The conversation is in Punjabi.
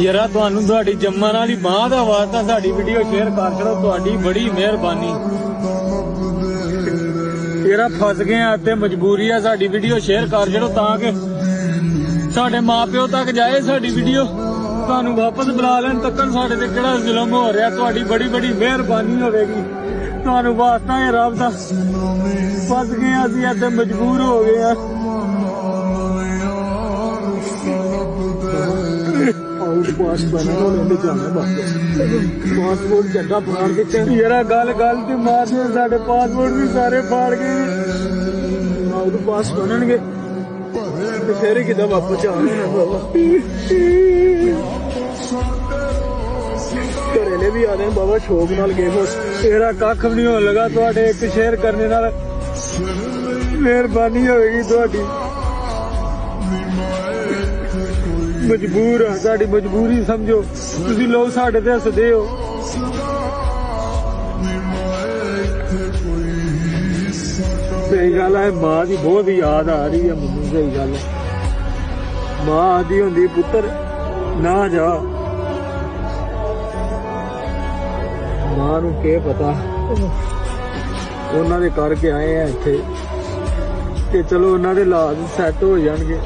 ਯਾਰਾ ਤੁਹਾਨੂੰ ਤੁਹਾਡੀ ਜੰਮਣ ਵਾਲੀ ਮਾਂ ਦਾ ਵਾਸਤਾ ਸਾਡੀ ਵੀਡੀਓ ਸ਼ੇਅਰ ਕਰ ਛੜੋ ਤੁਹਾਡੀ ਬੜੀ ਮਿਹਰਬਾਨੀ। ਯਾਰਾ ਫਸ ਗਏ ਆ ਤੇ ਮਜਬੂਰੀ ਆ ਸਾਡੀ ਵੀਡੀਓ ਸ਼ੇਅਰ ਕਰ ਛੜੋ ਤਾਂ ਕਿ ਸਾਡੇ ਮਾਪਿਓ ਤੱਕ ਜਾਏ ਸਾਡੀ ਵੀਡੀਓ ਤੁਹਾਨੂੰ ਵਾਪਸ ਬੁਲਾ ਲੈਣ ਤੱਕਨ ਸਾਡੇ ਤੇ ਕਿਹੜਾ ਜ਼ੁਲਮ ਹੋ ਰਿਹਾ, ਤੁਹਾਡੀ ਬੜੀ ਬੜੀ ਮਿਹਰਬਾਨੀ ਹੋਵੇਗੀ। ਤੁਹਾਨੂੰ ਵਾਸਤਾ ਹੈ ਰੱਬ ਦਾ। ਫਸ ਗਏ ਅਸੀਂ, ਇੱਥੇ ਮਜਬੂਰ ਹੋ ਗਏ ਆ। ਆਊਟ ਪਾਸ ਬਣਾ ਜਾਣਾ ਬਸ ਪਾਸਪੋਰਟ ਜੱਗਾ ਫਾੜ ਦਿੱਤੇ ਯਾਰਾ ਗੱਲ ਗੱਲ ਤੇ ਮਾਰਦੇ ਸਾਡੇ ਪਾਸਪੋਰਟ ਵੀ ਸਾਰੇ ਫਾੜ ਗਏ। ਆਊਟ ਬਣਨਗੇ ਤੇ ਫੇਰ ਹੀ ਕਿਦਾਂ ਵਾਪਸ ਜਾਣਾ ਬਾਬਾ? ਘਰੇਲੇ ਵੀ ਆ ਰਹੇ ਬਾਬਾ, ਸ਼ੋਕ ਨਾਲ ਗਏ ਬਸ। ਤੇਰਾ ਕੱਖ ਵੀ ਨਹੀਂ ਹੋਣ ਲੱਗਾ, ਤੁਹਾਡੇ ਇੱਕ ਸ਼ੇਅਰ ਕਰਨੇ ਨਾਲ ਮਿਹਰਬਾਨੀ ਹੋਵੇਗੀ ਤੁਹਾਡੀ। ਮਜਬੂਰ ਆ, ਸਾਡੀ ਮਜਬੂਰੀ ਸਮਝੋ। ਤੁਸੀਂ ਲੋਕ ਸਾਡੇ ਤੇ ਹੱਸਦੇ ਹੋ ਸਹੀ ਗੱਲ ਹੈ ਮਾਂ ਦੀ ਬਹੁਤ ਯਾਦ ਆ ਰਹੀ ਹੈ ਮੈਨੂੰ, ਸਹੀ ਗੱਲ ਹੈ ਮਾਂ ਆਦੀ ਹੁੰਦੀ ਪੁੱਤਰ, ਨਾ ਜਾ। ਮਾਂ ਨੂੰ ਕੀ ਪਤਾ? ਉਹਨਾਂ ਦੇ ਕਰਕੇ ਆਏ ਆ ਇੱਥੇ। ਤੇ ਚਲੋ ਉਹਨਾਂ ਦੇ ਲਾਜ ਸੈੱਟ ਹੋ ਜਾਣਗੇ।